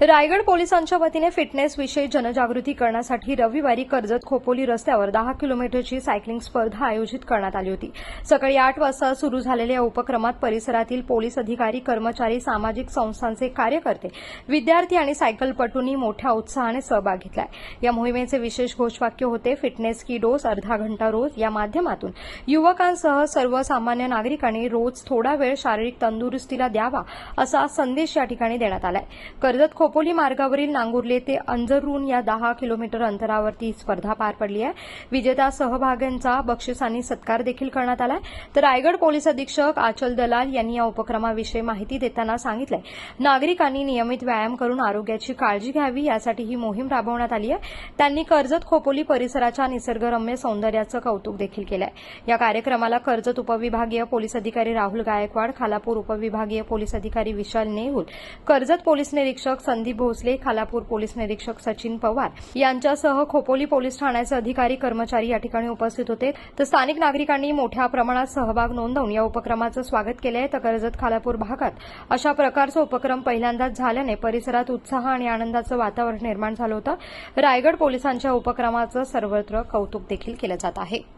रायगड पोलिसांच्या वतीने फिटनेस विषयी जनजागृती करण्यासाठी रविवारी कर्जत खोपोली रस्त्यावर दहा किलोमीटरची सायकलिंग स्पर्धा आयोजित करण्यात आली होती. सकाळी आठ वाजता सुरू झालेल्या या उपक्रमात परिसरातील पोलीस अधिकारी कर्मचारी सामाजिक संस्थांचे कार्यकर्ते विद्यार्थी आणि सायकलपटूंनी मोठ्या उत्साहाने सहभाग घेतलाय. या मोहिमेचे विशेष घोषवाक्य होते फिटनेस की डोस अर्धा घंटा रोज. या माध्यमातून युवकांसह सर्वसामान्य नागरिकांनी रोज थोडा वेळ शारीरिक तंदुरुस्तीला द्यावा असा संदेश या ठिकाणी देण्यात आलाय. कर्जत खोपोली मार्गावरील नांगुर्ले ते अंजरून या दहा किलोमीटर अंतरावरती ही स्पर्धा पार पडली आहे. विजेता सहभाग्यांचा बक्षिसांनी सत्कार देखील करण्यात आलाय. तर रायगड पोलीस अधीक्षक आचल दलाल यांनी या उपक्रमाविषयी माहिती देताना सांगितलंय. नागरिकांनी नियमित व्यायाम करून आरोग्याची काळजी घ्यावी यासाठी ही मोहीम राबवण्यात आली आहे. त्यांनी कर्जत खोपोली परिसराच्या निसर्गरम्य सौंदर्याचं कौतुक देखील केलंय. या कार्यक्रमाला कर्जत उपविभागीय पोलीस अधिकारी राहुल गायकवाड खालापूर उपविभागीय पोलीस अधिकारी विशाल नेहुल कर्जत पोलीस निरीक्षक संदीप भोसले खालापूर पोलीस निरीक्षक सचिन पवार यांच्यासह खोपोली पोलीस ठाण्याचे अधिकारी कर्मचारी या ठिकाणी उपस्थित होते. तर स्थानिक नागरिकांनी मोठ्या प्रमाणात सहभाग नोंदवून या उपक्रमाचं स्वागत केलं आहे तर कर्जत खालापूर भागात अशा प्रकारचा उपक्रम पहिल्यांदाच झाल्याने परिसरात उत्साह आणि आनंदाचं वातावरण निर्माण झालं होतं. रायगड पोलिसांच्या उपक्रमाचं सर्वत्र कौतुक देखील केलं जात आहे.